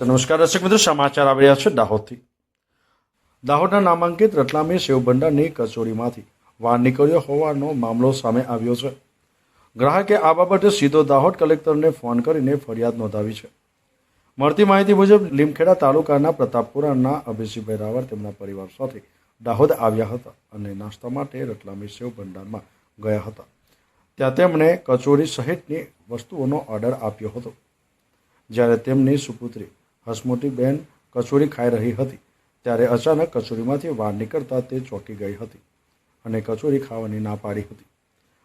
તો નમસ્કાર દર્શક મિત્રો, સમાચાર આવી રહ્યા છે દાહોદથી. દાહોદના નામાંકિત રતલામી શિવભંડારની કચોરીમાંથી વાર નીકળ્યો હોવાનો મામલો સામે આવ્યો છે. ગ્રાહકે આ બાબતે સીધો દાહોદ કલેક્ટરને ફોન કરીને ફરિયાદ નોંધાવી છે. મળતી માહિતી મુજબ, લીમખેડા તાલુકાના પ્રતાપપુરાના અભિષેકભાઈ રાવર તેમના પરિવાર સાથે દાહોદ આવ્યા હતા અને નાસ્તા માટે રતલામી સેવ ભંડારમાં ગયા હતા. ત્યાં તેમણે કચોરી સહિતની વસ્તુઓનો ઓર્ડર આપ્યો હતો. જ્યારે તેમની સુપુત્રી હસમુટીબેન કચોરી ખાઈ રહી હતી. ત્યારે અચાનક કચોરીમાંથી વાર નીકળતા તે ચોંકી ગઈ હતી અને કચોરી ખાવાની ના પાડી હતી.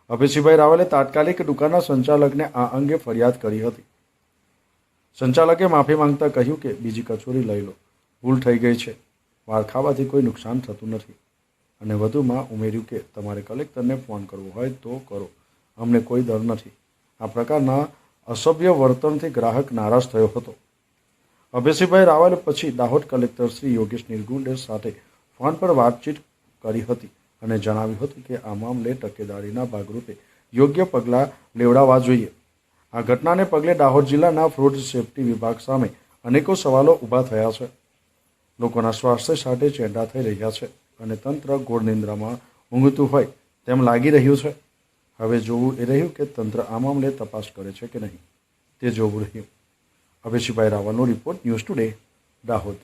અભિષિભાઈ રાવલે તાત્કાલિક દુકાનના સંચાલકને આ અંગે ફરિયાદ કરી હતી. સંચાલકે માફી માંગતા કહ્યું કે બીજી કચોરી લઈ લો. ભૂલ થઈ ગઈ છે. વાર ખાવાથી કોઈ નુકસાન થતું નથી. અને વધુમાં ઉમેર્યું કે તમારે કલેક્ટરને ફોન કરવો હોય તો કરો. અમને કોઈ ડર નથી. આ પ્રકારના અસભ્ય વર્તનથી ગ્રાહક નારાજ થયો હતો. અભિષેકભાઈ રાવલ પછી દાહોદ કલેક્ટર શ્રી યોગેશ નિર્ગુંડે સાથે ફોન પર વાતચીત કરી હતી અને જણાવ્યું હતું કે આ મામલે તકેદારીના ભાગરૂપે યોગ્ય પગલાં લેવડાવવા જોઈએ. આ ઘટનાને પગલે દાહોદ જિલ્લાના ફૂડ સેફટી વિભાગ સામે અનેકો સવાલો ઊભા થયા છે. લોકોના સ્વાસ્થ્ય સાથે ચેંડા થઈ રહ્યા છે અને તંત્ર ગોળ નિંદ્રામાં ઊંઘતું હોય તેમ લાગી રહ્યું છે. હવે જોવું એ રહ્યું કે તંત્ર આ મામલે તપાસ કરે છે કે નહીં. તે જોવું રહ્યું. અભિષેકભાઈ રાવાનો રિપોર્ટ ન્યૂઝ ટુડે દાહોદ.